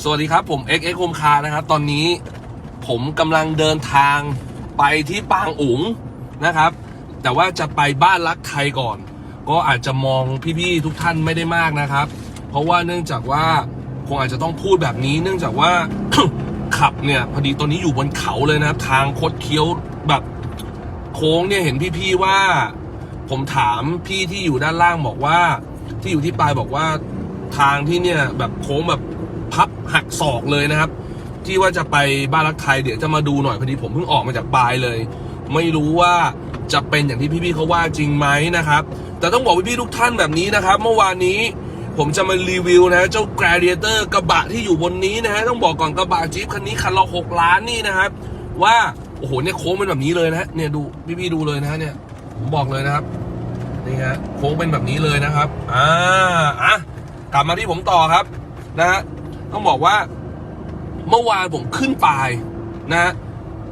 สวัสดีครับผม X X คมคานะครับตอนนี้ผมกำลังเดินทางไปที่ปางอุ๋งนะครับ แต่ว่าจะไปบ้านรักใครก่อน ก็อาจจะมองพี่ๆทุกท่านไม่ได้มากนะครับ เพราะว่าเนื่องจากว่าคงอาจจะต้องพูดแบบนี้ เนื่องจากว่า ขับเนี่ยพอดีตัวนี้อยู่บนเขาเลยนะครับ ทางคดเคี้ยวแบบโค้งเนี่ยเห็นพี่ๆว่า ผมถามพี่ที่อยู่ด้านล่างบอกว่า ที่อยู่ที่ปลายบอกว่าทางที่เนี่ยแบบโค้งแบบ พับหักศอกเลยนะครับ ที่ว่าจะไปบ้านรักใครเดี๋ยวจะมาดูหน่อยพอดีผมเพิ่งออกมาจากปลายเลย ไม่รู้ว่าจะเป็นอย่างที่พี่ๆเขาว่าจริงไหมนะครับ แต่ต้องบอกพี่ๆทุกท่านแบบนี้นะครับ เมื่อวานนี้ผมจะมารีวิวนะเจ้า Gladiator กระบะที่อยู่บนนี้นะฮะต้องบอกก่อนกระบะจี๊ปคันนี้คันละหกล้านนี่นะครับ ว่าโอ้โหเนี่ยโค้งเป็นแบบนี้เลยนะเนี่ยดูพี่ๆดูเลยนะฮะเนี่ยผมบอกเลยนะครับนี่ฮะโค้งเป็นแบบนี้เลยนะครับอ่าอะกลับมาที่ผมต่อครับนะฮะ ต้องบอกว่าเมื่อวานผมขึ้นปลายนะ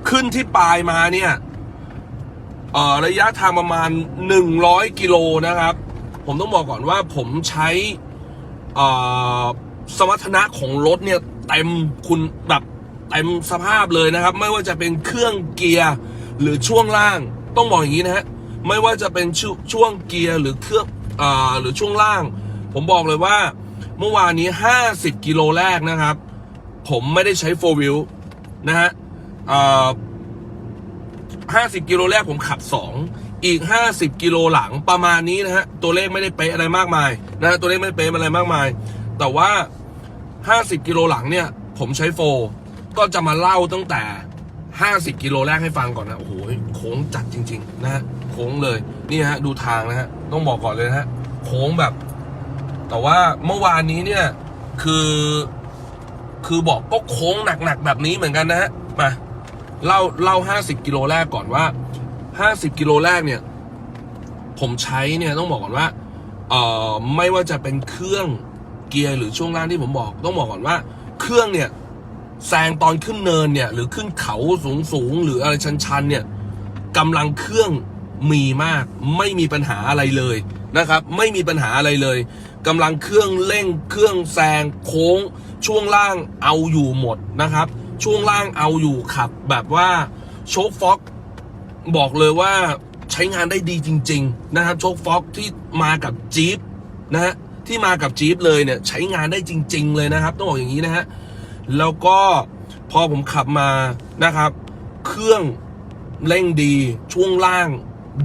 ขึ้นที่ปลายมาเนี่ยเอ่อระยะทางประมาณ 100 กิโลนะครับ ผมต้องบอกก่อนว่าผมใช้เออสมรรถนะของรถเนี่ยเต็มคุณแบบเต็มสภาพเลยนะครับ ไม่ว่าจะเป็นเครื่องเกียร์หรือช่วงล่าง ต้องบอกอย่างนี้นะฮะไม่ว่าจะเป็นชช่วงเกียร์หรือเครื่องอ่อหรือช่วงล่าง ผมบอกเลยว่า เมื่อวานนี้ 50 กิโลแรกนะครับ ผมไม่ได้ใช้โฟวิลนะฮะ50กิโลแรกผมขับ 2 อีก 50 กิโลหลังประมาณนี้นะฮะ ตัวเลขไม่ได้เป๊ะอะไรมากมายนะฮะตัวเลขไม่ได้เป๊ะอะไรมากมาย แต่ว่า 50 กิโลหลังเนี่ย ผมใช้โฟ ก็จะมาเล่าตั้งแต่ 50 กิโลแรกให้ฟังก่อนนะ โอ้โห โค้งจัดจริง ๆ นะฮะ โค้งเลย นี่ฮะ ดูทางนะฮะ ต้องบอกก่อนเลยนะฮะ โค้งแบบ แต่ว่าเมื่อวานนี้เนี่ยคือคือบอกก็โค้งหนักๆแบบนี้เหมือนกันนะฮะมาเล่าเล่า50กิโลแรกก่อนว่า50กิโลแรกเนี่ย ผมใช้เนี่ยต้องบอกก่อนว่าเอ่อไม่ว่าจะเป็นเครื่องเกียร์หรือช่วงล่างที่ผมบอก ต้องบอกก่อนว่า เครื่องเนี่ยแซงตอนขึ้นเนินเนี่ย หรือขึ้นเขาสูงสูงหรืออะไรชันๆเนี่ยกำลังเครื่องมีมาก ไม่มีปัญหาอะไรเลยนะครับ ไม่มีปัญหาอะไรเลย กำลังเครื่องเร่งเครื่องแซงโค้ง ช่วงล่างเอาอยู่หมดนะครับ ช่วงล่างเอาอยู่ขับ แบบว่าโชคฟ็อกบอกเลยว่าใช้งานได้ดีจริง ๆ นะครับ โชคฟ็อกที่มากับจี๊ปนะฮะที่มากับจี๊ปเลยเนี่ยใช้งานได้จริง ๆ เลยนะครับ ต้องบอกอย่างนี้นะฮะแล้วก็พอผมขับมานะครับ เครื่องเร่งดีช่วงล่าง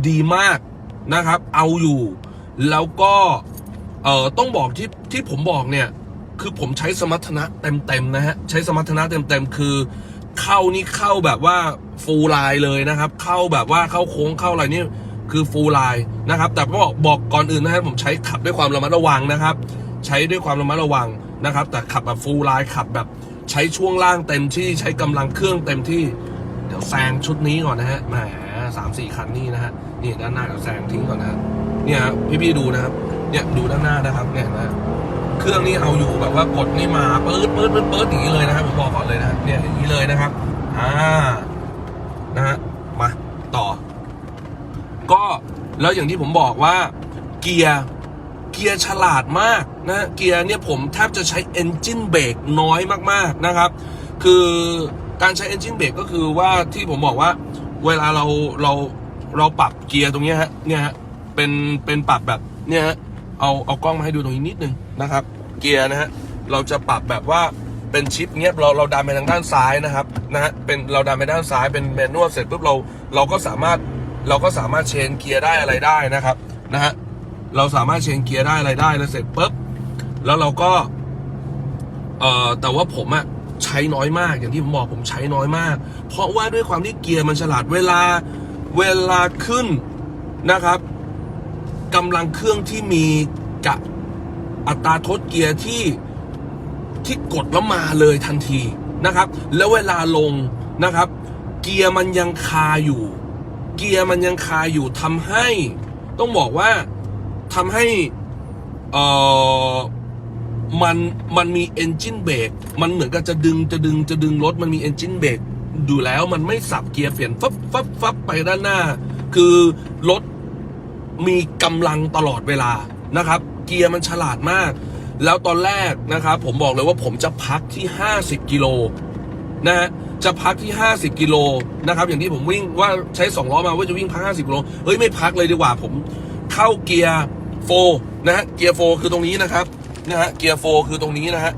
ดีมากนะครับ เอาอยู่ แล้วก็ เอ่อต้องบอกที่ที่ผมบอกเนี่ย คือผมใช้สมรรถนะเต็มๆนะฮะ ใช้สมรรถนะเต็มๆ คือเข้านี่เข้าแบบว่าฟูลไลน์เลยนะครับ เข้าแบบว่าเข้าโค้งเข้าอะไรนี่คือฟูลไลน์นะครับ แต่ก็บอกบอกก่อนอื่นนะครับผมใช้ขับด้วยความระมัดระวังนะครับ ใช้ด้วยความระมัดระวังนะครับ แต่ขับแบบฟูลไลน์ขับแบบใช้ช่วงล่างเต็มที่ใช้กำลังเครื่องเต็มที่ เดี๋ยวแซงชุดนี้ก่อนนะฮะแหมสามสี่คันนี่นะฮะนี่ด้านหน้าเดี๋ยวแซงทิ้งก่อนนะฮะเนี่ยครับพี่ๆดูนะครับ เนี่ยดูด้านหน้านะครับเนี่ยนะเครื่องนี่เอาอยู่แบบว่ากดนี่มาปื๊ดปื๊ดปื๊ดปื๊ดอย่างนี้เลยนะครับผมบอกก่อนเลยนะเนี่ยอย่างนี้เลยนะครับอ่านะฮะมาต่อ ก็แล้วอย่างที่ผมบอกว่าเกียร์เกียร์ฉลาดมากนะเกียร์เนี่ยผมแทบจะใช้ engine brake น้อยมากๆนะครับ คือการใช้ engine brake ก็คือว่าที่ผมบอกว่า เวลาเราเราเราปรับเกียร์ตรงนี้ฮะเนี่ยฮะเป็นเป็นปรับแบบเนี่ยฮะ เอาเอากล้องมาให้ดูตรงนี้นิดนึงนะครับ เกียร์นะฮะเราจะปรับแบบว่าเป็นชิปเนี้ยเราเราดันไปทางด้านซ้ายนะครับนะฮะเป็นเราดันไปด้านซ้ายเป็นแมนนวลเสร็จปุ๊บเราเราก็สามารถเราก็สามารถเชนเกียร์ได้อะไรได้นะครับนะฮะเราสามารถเชนเกียร์ได้อะไรได้แล้วเสร็จปุ๊บแล้วเราก็เอ่อแต่ว่าผมอะใช้น้อยมากอย่างที่ผมบอกผมใช้น้อยมาก เพราะว่าด้วยความที่เกียร์มันฉลาดเวลาเวลาขึ้นนะครับ กำลังเครื่องที่มีกะอัตราทดเกียร์ที่ที่กดแล้วมาเลยทันทีนะครับ แล้วเวลาลงนะครับ เกียร์มันยังคาอยู่ เกียร์มันยังคาอยู่ทำให้ต้องบอกว่าทำให้เอ่อมันมันมี engine brake มันเหมือนกับจะดึงจะดึงจะดึงรถมันมี engine brake ดูแล้วมันไม่สับเกียร์เปลี่ยนฟับฟับฟับไปด้านหน้า คือรถ มีกำลังตลอดเวลานะครับ เกียร์มันฉลาดมาก แล้วตอนแรกนะครับผมบอกเลยว่าผมจะพักที่ 50 กิโลนะฮะจะพักที่ 50 กิโลนะครับอย่างที่ผมวิ่งว่าใช้2ล้อมาว่าจะวิ่งพัก 50 กิโลเฮ้ยไม่พักเลยดีกว่าผมเข้าเกียร์โฟนะฮะเกียร์โฟคือตรงนี้นะครับนะฮะเกียร์โฟคือตรงนี้นะฮะ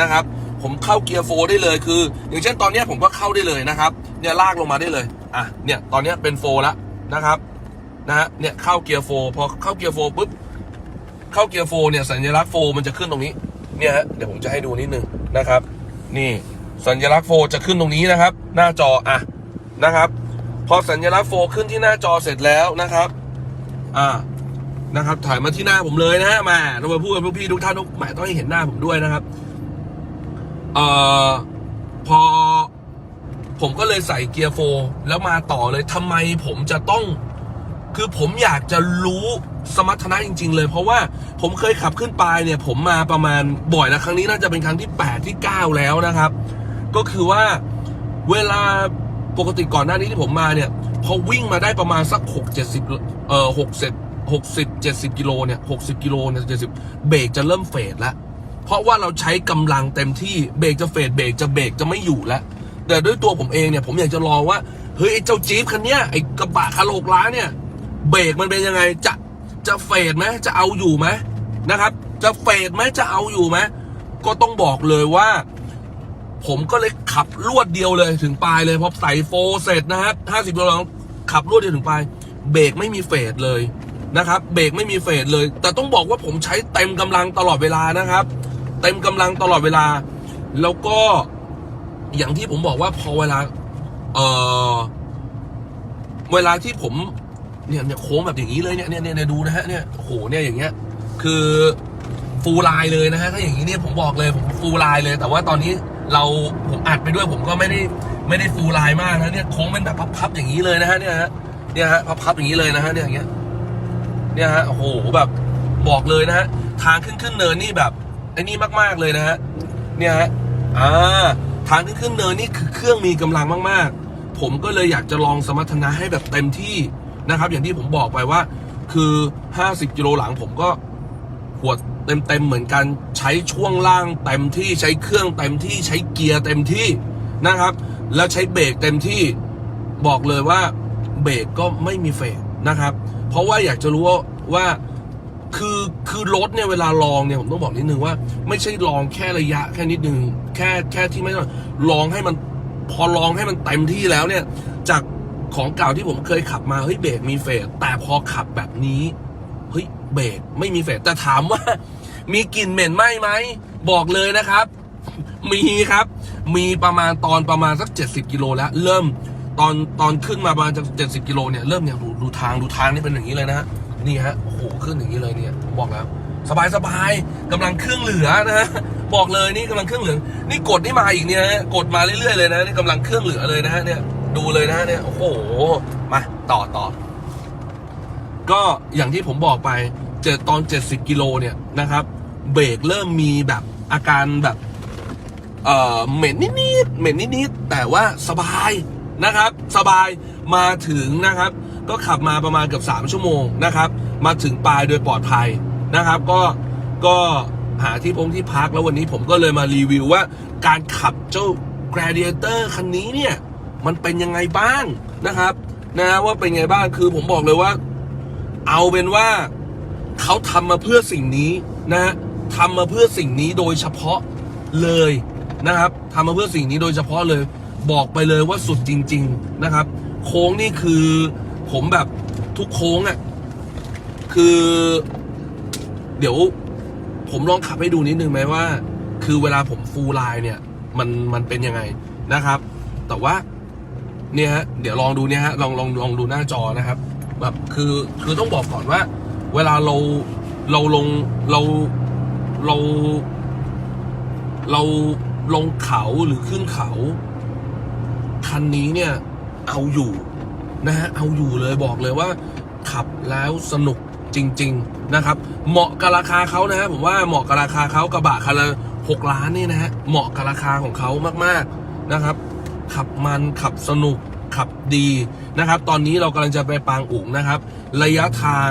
นะครับ ผมเข้าเกียร์โฟได้เลยคือ อย่างเช่นตอนนี้ผมก็เข้าได้เลยนะครับเนี่ยลากลงมาได้เลยอะเนี่ยตอนนี้เป็นโฟแล้วนะครับ นะฮะเนี่ยเข้าเกียร์โฟพอเข้าเกียร์โฟปุ๊บเข้าเกียร์โฟเนี่ยสัญลักษณ์โฟมันจะขึ้นตรงนี้เนี่ยฮะเดี๋ยวผมจะให้ดูนิดนึงนะครับ นี่สัญลักษณ์โฟจะขึ้นตรงนี้นะครับ หน้าจออะนะครับ พอสัญลักษณ์โฟขึ้นที่หน้าจอเสร็จแล้วนะครับ อ่านะครับถ่ายมาที่หน้าผมเลยนะฮะมาเรามาพูดกับพวกพี่ทุกท่านทุกหมายต้องให้เห็นหน้าผมด้วยนะครับเอ่อพอผมก็เลยใส่เกียร์โฟแล้วมาต่อเลยทำไมผมจะต้อง คือผมอยากจะรู้สมรรถนะจริง ๆ เลย เพราะว่าผมเคยขับขึ้นไปเนี่ย ผมมาประมาณบ่อยนะครั้งนี้น่าจะเป็นครั้งที่ 8 ที่ 9 แล้วนะครับ ก็คือว่าเวลาปกติก่อนหน้านี้ที่ผมมาเนี่ย พอวิ่งมาได้ประมาณสัก 6 70เอ่อ6 60 70กิโลเนี่ย60กิโลเนี่ย70 เบรกจะเริ่มเฟดแล้วเพราะว่าเราใช้กำลังเต็มที่เบรกจะเฟดเบรกจะเบรกจะไม่อยู่แล้ว แต่ด้วยตัวผมเองเนี่ยผมอยากจะลองว่าเฮ้ยไอ้เจ้าจี๊ปคันเนี้ยไอ้กระบะคาร์โลกล้าเนี่ย เบรกมันเป็นยังไงจะจะเฟดไหมจะเอาอยู่ไหมนะครับ จะเฟดไหมจะเอาอยู่ไหมก็ต้องบอกเลยว่า ผมก็เลยขับรวดเดียวเลยถึงปลายเลยพอใส่โฟเสร็จนะครับห้าสิบกิโลขับรวดเดียวถึงปลายเบรกไม่มีเฟดเลยนะครับเบรกไม่มีเฟดเลย แต่ต้องบอกว่าผมใช้เต็มกำลังตลอดเวลานะครับ เต็มกำลังตลอดเวลา แล้วก็อย่างที่ผมบอกว่าพอเวลาเออเวลาที่ผม เนี่ยเนี่ยโค้งแบบอย่างนี้เลยเนี่ยเนี่ยเนี่ยดูนะฮะเนี่ยโอ้โหเนี่ยอย่างเงี้ย คือฟูลไลน์เลยนะฮะถ้าอย่างนี้เนี่ยผมบอกเลยผมฟูลไลน์เลย แต่ว่าตอนนี้เราผมอัดไปด้วยผมก็ไม่ได้ไม่ได้ฟูลไลน์มากนะเนี่ยโค้งเป็นแบบพับๆอย่างนี้เลยนะฮะเนี่ยฮะเนี่ยฮะพับๆอย่างนี้เลยนะฮะเนี่ยอย่างเงี้ยเนี่ยฮะโอ้โหแบบบอกเลยนะฮะทางขึ้นขึ้นเนินนี่แบบไอ้นี่มากๆเลยนะฮะเนี่ยฮะอ่าทางขึ้นขึ้นเนินนี่คือเครื่องมีกำลังมากๆ ผมก็เลยอยากจะลองสมรรถนะให้แบบเต็มที่ นะครับ อย่างที่ผมบอกไปว่า คือ 50 กิโลหลังผมก็หัวเต็มๆเหมือนกันใช้ช่วงล่างเต็มที่ใช้เครื่องเต็มที่ใช้เกียร์เต็มที่นะครับ แล้วใช้เบรกเต็มที่บอกเลยว่าเบรกก็ไม่มีเฟกนะครับ เพราะว่าอยากจะรู้ว่าวาคือคือรถเนี่ยเวลาลองเนี่ยผมต้องบอกนิดนึงว่า ไม่ใช่ลองแค่ระยะแค่นิดนึงแค่แค่ที่ไม่ต้องลองให้มันพอลองให้มันเต็มที่แล้วเนี่ย จาก ของเก่าที่ผมเคยขับมาเฮ้ยเบรกมีเฟสแต่พอขับแบบนี้เฮ้ยเบรกไม่มีเฟสแต่ถามว่า มีกลิ่นเหม็นไหมไหมบอกเลยนะครับ มีครับ มีประมาณตอนประมาณสัก 70กิโลแล้ว เริ่มตอนตอนขึ้นมาประมาณจาก70กิโลเนี่ยเริ่มเนี่ยดูดูทางดูทางนี่เป็นอย่างนี้เลยนะฮะนี่ฮะโอ้โหขึ้นอย่างนี้เลยเนี่ยบอกแล้ว สบายสบายกำลังเครื่องเหลือนะฮะบอกเลยนี่กำลังเครื่องเหลือ นี่กดนี่มาอีกเนี่ยกดมาเรื่อยๆเลยนะนี่กำลังเครื่องเหลือเลยนะฮะเนี่ย ดูเลยนะเนี่ย โอ้โห มาต่อต่อ ก็อย่างที่ผมบอกไปเจอตอน 70 กิโลเนี่ยนะครับ เบรกเริ่มมีแบบอาการแบบ เอ่อ เหม็นนิดๆเหม็นนิดๆแต่ว่าสบายนะครับ สบายมาถึงนะครับ ก็ขับมาประมาณเกือบ3ชั่วโมงนะครับ มาถึงปลายโดยปลอดภัยนะครับ ก็ก็หาที่พงที่พักแล้ววันนี้ผมก็เลยมารีวิวว่า การขับเจ้า Gladiator คันนี้เนี่ย มันเป็นยังไงบ้างนะครับ นะว่าเป็นไงบ้างคือผมบอกเลยว่า เอาเป็นว่าเขาทำมาเพื่อสิ่งนี้นะฮะทำมาเพื่อสิ่งนี้โดยเฉพาะเลยนะครับทำมาเพื่อสิ่งนี้โดยเฉพาะเลย บอกไปเลยว่าสุดจริง ๆนะครับ โค้งนี่คือผมแบบทุกโค้งอะ่ะคือ เดี๋ยวผมลองขับให้ดูนิดนึงไหมว่า คือเวลาผมฟูลไลน์เนี่ย มันมันเป็นยังไงนะครับ แต่ว่า เนี่ยฮะเดี๋ยวลองดูเนี่ยฮะลองลองลองดูหน้าจอนะครับ แบบคือคือต้องบอกก่อนว่า เวลาเราเราลงเราเรา เราลงเขาหรือขึ้นเขา คันนี้เนี่ย เอาอยู่นะฮะเอาอยู่เลยบอกเลยว่า ขับแล้วสนุกจริง ๆนะครับ เหมาะกับราคาเขานะฮะผมว่าเหมาะกับราคาเขากระบะคันละหกล้านนี่นะฮะเหมาะกับราคาของเขามากๆนะครับ ขับมันขับสนุกขับดีนะครับ ตอนนี้เรากำลังจะไปปางอุ๋งนะครับ ระยะทาง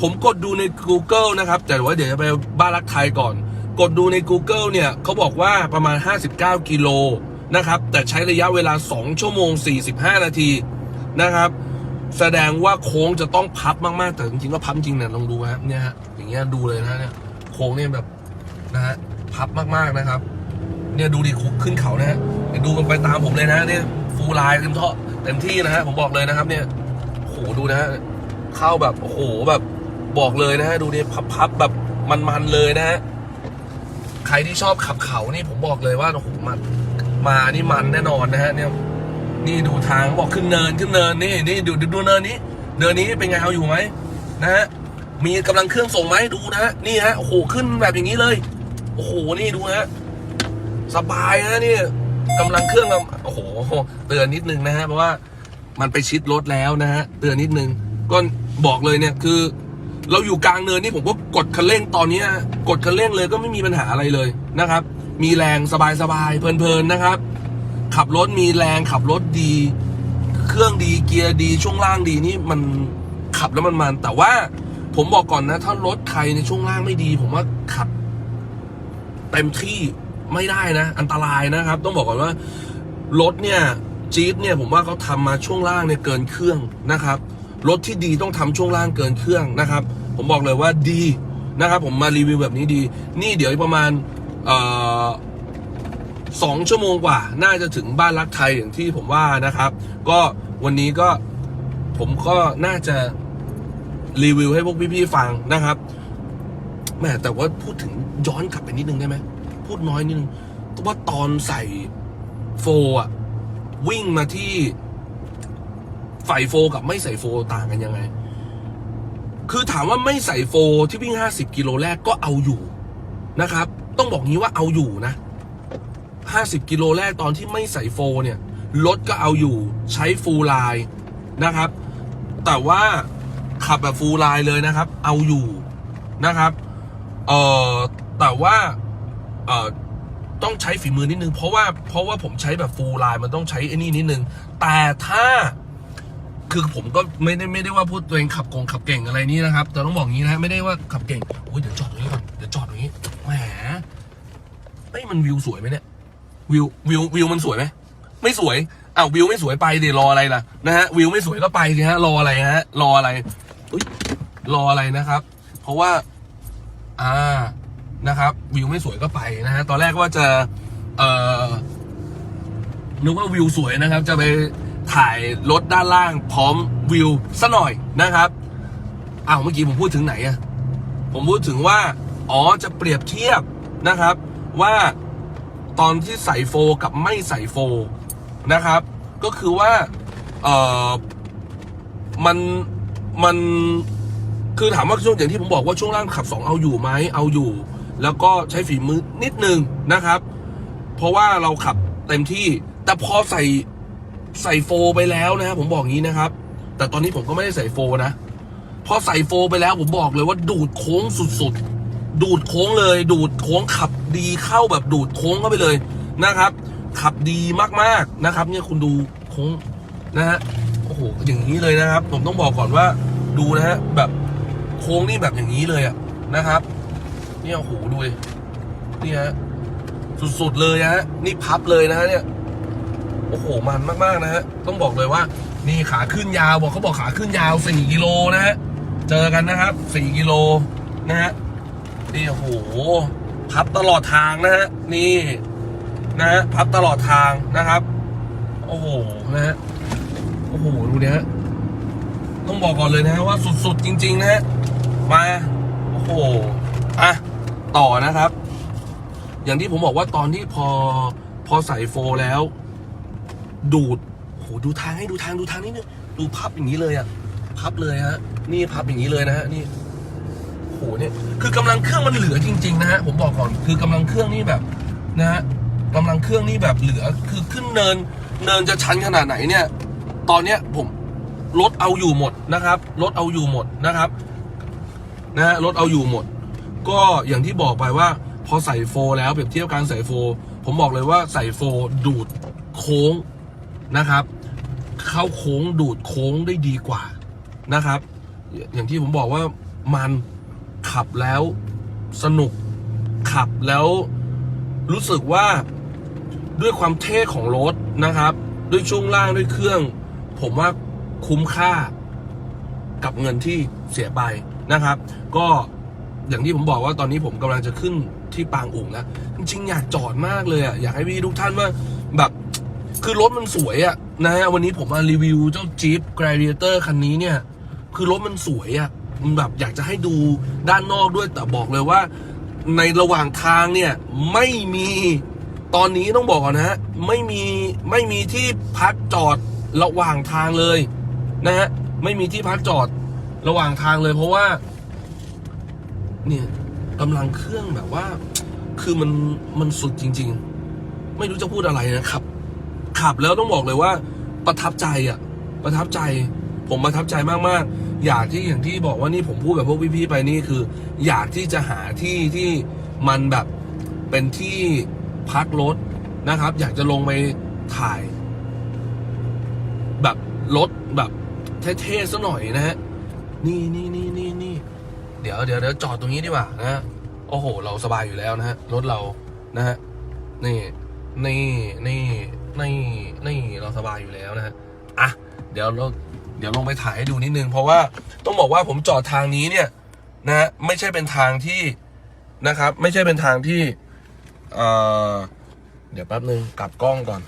ผมกดดูใน Google นะครับ แต่ว่าเดี๋ยวจะไปบ้านรักไทยก่อน กดดูใน Google เนี่ยเขาบอกว่าประมาณ 59 กิโลนะครับ แต่ใช้ระยะเวลา 2 ชั่วโมง 45 นาทีนะครับ แสดงว่าโค้งจะต้องพับมาก ๆ แต่จริงๆก็พับจริงเนี่ยลองดูฮะเนี่ยฮะอย่างเงี้ยดูเลยนะเนี่ยโค้งเนี่ยแบบนะฮะพับมากๆนะครับ เนี่ยดูดิขึ้นเขานะฮะดูกันไปตามผมเลยนะเนี่ยฟูลไลน์เต็มท่อเต็มที่นะฮะผมบอกเลยนะครับ เนี่ยโอ้โหดูนะฮะเข้าแบบโอ้โหแบบบอกเลยนะฮะดูดิพับๆแบบมันๆเลยนะฮะใครที่ชอบขับเขานี่ผมบอกเลยว่าโอ้โหมันมานี่มันแน่นอนนะฮะเนี่ยนี่ดูทางบอกขึ้นเนินขึ้นเนินนี่นี่ดูดูเนินนี้เนินนี้เป็นไงเอาอยู่ไหมนะฮะมีกำลังเครื่องส่งไหมดูนะฮะนี่ฮะโอ้โหขึ้นแบบอย่างนี้เลย โอ้โหนี่ดูฮะ สบายนะนี่กำลังเครื่องโอ้โห เตือนนิดนึงนะฮะเพราะว่ามันไปชิดรถแล้วนะฮะเตือนนิดนึงก็บอกเลยเนี่ยคือ เราอยู่กลางเนินนี่ผมก็กดคันเร่งตอนเนี้กดคันเร่งเลยก็ไม่มีปัญหาอะไรเลยนะครับ มีแรงสบายๆเพลินๆนะครับ ขับรถมีแรงขับรถดี เครื่องดีเกียร์ดีช่วงล่างดีนี่มันขับแล้วมันมัน แต่ว่าผมบอกก่อนนะ ถ้ารถใครในช่วงล่างไม่ดี ผมว่าขับเต็มที่ ไม่ได้นะ อันตรายนะครับ ต้องบอกก่อนว่ารถเนี่ยจี๊ปเนี่ยผมว่าเขาทำมาช่วงล่างเนี่ยเกินเครื่องนะครับรถที่ดีต้องทำช่วงล่างเกินเครื่องนะครับ ผมบอกเลยว่าดีนะครับ ผมมารีวิวแบบนี้ดี นี่เดี๋ยวประมาณออสองชั่วโมงกว่า น่าจะถึงบ้านรักไทยอย่างที่ผมว่านะครับ ก็วันนี้ก็ผมก็น่าจะรีวิวให้พวกพี่ๆฟังนะครับแม่แต่ว่าพูดถึงย้อนกลับไปนิดนึงได้ไหม ดน้อยนิดนึงว่าตอนใส่โฟอะวิ่งมาที่ใส่โฟกับไม่ใส่โฟต่างกันยังไง คือถามว่าไม่ใส่โฟที่วิ่ง 50 กิโลแรกก็เอาอยู่นะครับ ต้องบอกงี้ว่าเอาอยู่นะ 50 กิโลแรกตอนที่ไม่ใส่โฟเนี่ยรถก็เอาอยู่ใช้ฟูลไลน์นะครับ แต่ว่าขับแบบฟูลไลน์เลยนะครับ เอาอยู่นะครับ เอ่อ แต่ว่า เอ่อต้องใช้ฝีมือนิดนึง เพราะว่าเพราะว่าผมใช้แบบฟูลไลน์มันต้องใช้ไอ้นี่นิดนึง แต่ถ้าคือผมก็ไม่ได้ไม่ได้ว่าพูดตัวเองขับกงขับเก่งอะไรนี่นะครับแต่ต้องบอกงี้นะไม่ได้ว่าขับเก่งโอ้ยเดี๋ยวจอดตรงนี้ก่อนเดี๋ยวจอดตรงนี้แหมเฮ้มันวิวสวยไหมเนี่ยวิววิววิวมันสวยไหมไม่สวยอ้าววิวไม่สวยไปเดี๋ยวรออะไรล่ะนะฮะวิวไม่สวยก็ไปสิฮะรออะไรฮะรออะไรอุ๊ยรออะไรนะครับ เพราะว่า อ่า นะครับ วิวไม่สวยก็ไปนะฮะตอนแรกว่าจะ เอ่อนึกว่าวิวสวยนะครับ จะไปถ่ายรถด้านล่างพร้อมวิวซะหน่อยนะครับอ้าวเมื่อกี้ผมพูดถึงไหนอะผมพูดถึงว่า อ๋อจะเปรียบเทียบนะครับ ว่าตอนที่ใส่โฟกับไม่ใส่โฟนะครับ ก็คือว่าเออมันมันคือถามว่าช่วงอย่างที่ผมบอกว่าช่วงล่างขับสองเอาอยู่ไหมเอาอยู่ แล้วก็ใช้ฝีมือนิดนึงนะครับ เพราะว่าเราขับเต็มที่ แต่พอใส่ใส่โฟไปแล้วนะครับผมบอกงี้นะครับ แต่ตอนนี้ผมก็ไม่ได้ใส่โฟนะพอใส่โฟไปแล้วผมบอกเลยว่าดูดโค้งสุดๆ ดูดโค้งเลย ดูดโค้งขับดีเข้าแบบดูดโค้งเข้าไปเลยนะครับ ขับดีมากๆนะครับ เนี่ยคุณดูโค้งนะฮะโอ้โหอย่างนี้เลยนะครับ ผมต้องบอกก่อนว่าดูนะฮะแบบโค้งนี่แบบอย่างนี้เลยอะนะครับ เนี่ยโอ้โหดูดินี่ฮะสุดๆเลยฮะนี่พับเลยนะฮะเนี่ยโอ้โหมันมากๆนะฮะต้องบอกเลยว่า นี่ขาขึ้นยาวบอกเขาบอกขาขึ้นยาวสี่กิโลนะฮะเจอกันนะครับสี่กิโลนะฮะนี่โอ้โหพับตลอดทางนะฮะนี่นะฮะพับตลอดทางนะครับ โอ้โหนะฮะโอ้โหดูเนี่ยต้องบอกก่อนเลยนะฮะว่าสุดๆจริง ๆ นะฮะมาโอ้โหอะ ต่อนะครับ อย่างที่ผมบอกว่าตอนที่พอพอใส่โฟแล้ว ดูดโหดูทางให้ดูทางดูทางนิดนึงดูพับอย่างนี้เลยอะพับเลยฮะนี่พับอย่างนี้เลยนะฮะนี่โหเนี่ยคือกำลังเครื่องมันเหลือจริง ๆ นะฮะผมบอกก่อนคือกำลังเครื่องนี่แบบนะฮะกำลังเครื่องนี่แบบเหลือคือขึ้นเนิน เนินจะชันขนาดไหนเนี่ย ตอนเนี้ยผมรถเอาอยู่หมดนะครับรถเอาอยู่หมดนะครับนะฮะรถเอาอยู่หมด ก็อย่างที่บอกไปว่า พอใส่โฟร์แล้วเปรียบเทียบการใส่โฟร์ผมบอกเลยว่าใส่โฟร์ดูดโค้งนะครับ เข้าโค้งดูดโค้งได้ดีกว่านะครับ อย่างที่ผมบอกว่ามันขับแล้วสนุกขับแล้วรู้สึกว่าด้วยความเท่ของรถนะครับ ด้วยช่วงล่างด้วยเครื่อง ผมว่าคุ้มค่ากับเงินที่เสียไปนะครับ ก็ อย่างที่ผมบอกว่าตอนนี้ผมกำลังจะขึ้นที่ปางอุ๋งแล้วจริงๆอยากจอดมากเลยอะอยากให้พี่ทุกท่านว่าแบบคือรถมันสวยอะนะฮะวันนี้ผมมารีวิวเจ้า Jeep Gladiator คันนี้เนี่ย คือรถมันสวยอะมันแบบอยากจะให้ดูด้านนอกด้วยแต่บอกเลยว่า ในระหว่างทางเนี่ยไม่มีตอนนี้ต้องบอกก่อนนะฮะไม่มีไม่มีที่พักจอดระหว่างทางเลยนะฮะไม่มีที่พักจอดระหว่างทางเลยเพราะว่า เนี่ยกำลังเครื่องแบบว่า คือมันมันสุดจริง ๆ ไม่รู้จะพูดอะไรนะครับ ขับแล้วต้องบอกเลยว่า ประทับใจอะประทับใจ ผมประทับใจมากๆ อยากที่อย่างที่บอกว่านี่ผมพูดกับพวกพี่ๆไปนี่คือ อยากที่จะหาที่ที่มันแบบเป็นที่พักรถนะครับ อยากจะลงไปถ่าย แบบรถแบบเท่ๆซะหน่อยนะฮะนี่นี่นี่นี่นี่ ดี๋ยวเดี๋ยวเดี๋ยวจอดตรงนี้ดีกว่านะฮะโอ้โห เราสบายอยู่แล้วนะฮะรถเรานะฮะนี่นี่นี่นี่นี่เราสบายอยู่แล้วนะฮะอะเดี๋ยวเราเดี๋ยวลงไปถ่ายให้ดูนิดนึงเพราะว่าต้องบอกว่าผมจอดทางนี้เนี่ยนะฮะไม่ใช่เป็นทางที่นะครับ ไม่ใช่เป็นทางที่เอ่อเดี๋ยวแป๊บนึงกลับกล้องก่อน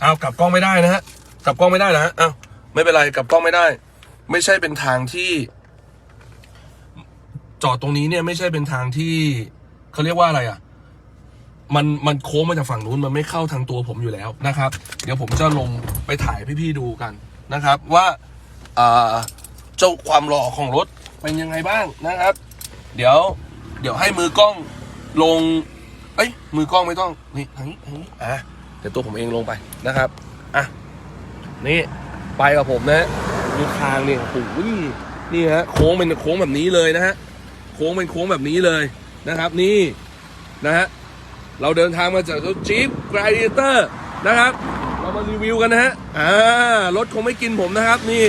เอากลับกล้องไม่ได้นะฮะกลับกล้องไม่ได้นะฮะเอาไม่เป็นไรกลับกล้องไม่ได้ ไม่ใช่เป็นทางที่ อดตรงนี้เนี่ยไม่ใช่เป็นทางที่เขาเรียกว่าอะไรอะ มันมันโค้งมาจากฝั่งนู้นมันไม่เข้าทางตัวผมอยู่แล้วนะครับ เดี๋ยวผมจะลงไปถ่ายพี่ๆดูกันนะครับ ว่าเจ้าความหล่อของรถเป็นยังไงบ้างนะครับ เดี๋ยว เดี๋ยวให้มือกล้องลง เอ้ยมือกล้องไม่ต้องนี่ทางนี้ทางนี้อะเดี๋ยวตัวผมเองลงไปนะครับอะนี่ไปกับผมนะดูทางนี่โอ้โหนี่ฮะโค้งเป็นโค้งแบบนี้เลยนะฮะ โค้งเป็นโค้งแบบนี้เลยนะครับ นี่นะฮะเราเดินทางมาจากรถ Jeep Gladiator นะครับ เรามารีวิวกันนะฮะอ่ารถคงไม่กินผมนะครับ นี่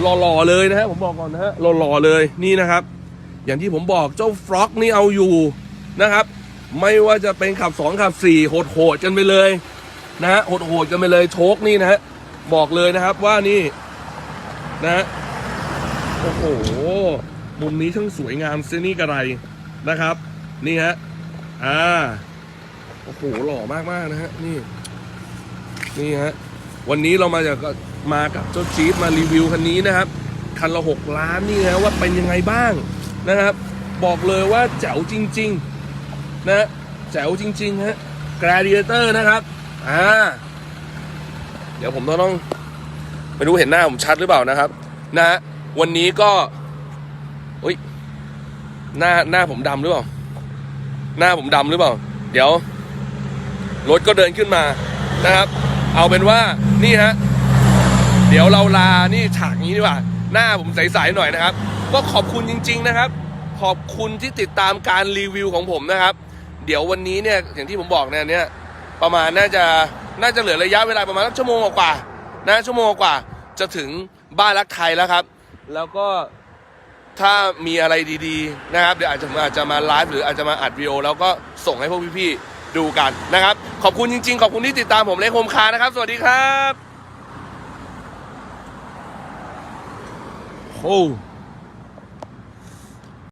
หล่อๆเลยนะฮะผมบอกก่อนนะฮะหล่อๆเลยนี่นะครับ อย่างที่ผมบอกเจ้าฟล็อกนี่เอาอยู่นะครับ ไม่ว่าจะเป็นขับ 2 ขับ 4 โหดๆกันไปเลยนะฮะโหดๆกันไปเลยโชคนี่นะฮะบอกเลยนะครับว่านี่นะฮะโอ้โห มุมนี้ทั้งสวยงามเซนี่กระไรนะครับ นี่ฮะอ่าโอ้โหหล่อมากมากนะฮะนี่นี่ฮะวันนี้เรามาจากมากับเจ้าจี๊ปมารีวิวคันนี้นะครับ คันละหกล้านนี่นะว่าเป็นยังไงบ้างนะครับ บอกเลยว่าแจ๋วจริง ๆ นะฮะแจ๋วจริงๆฮะ Gladiator นะครับอ่าเดี๋ยวผมต้องไม่รู้เห็นหน้าผมชัดหรือเปล่านะครับ นะฮะวันนี้ก็ หน้าหน้าผมดำหรือเปล่า หน้าผมดำหรือเปล่า เดี๋ยว รถก็เดินขึ้นมานะครับ เอาเป็นว่านี่ฮะเดี๋ยวเราลานี่ฉากนี้ดีกว่า หน้าผมใสๆหน่อยนะครับ ก็ขอบคุณจริง ๆ นะครับ ขอบคุณที่ติดตามการรีวิวของผมนะครับ เดี๋ยววันนี้เนี่ยอย่างที่ผมบอกเนี่ยเนี่ยประมาณน่าจะน่าจะเหลือระยะเวลาประมาณชั่วโมงกว่านะชั่วโมงกว่าจะถึงบ้านรักไทยแล้วครับ แล้วก็ ถ้ามีอะไรดีๆนะครับเดี๋ยวอาจจะอาจจะมาไลฟ์หรืออาจจะมาอัดวิดีโอแล้วก็ส่งให้พวกพี่ๆดูกันนะครับ ขอบคุณจริงๆ ขอบคุณที่ติดตามผมเล็กโฮมคาร์นะครับ สวัสดีครับโอ้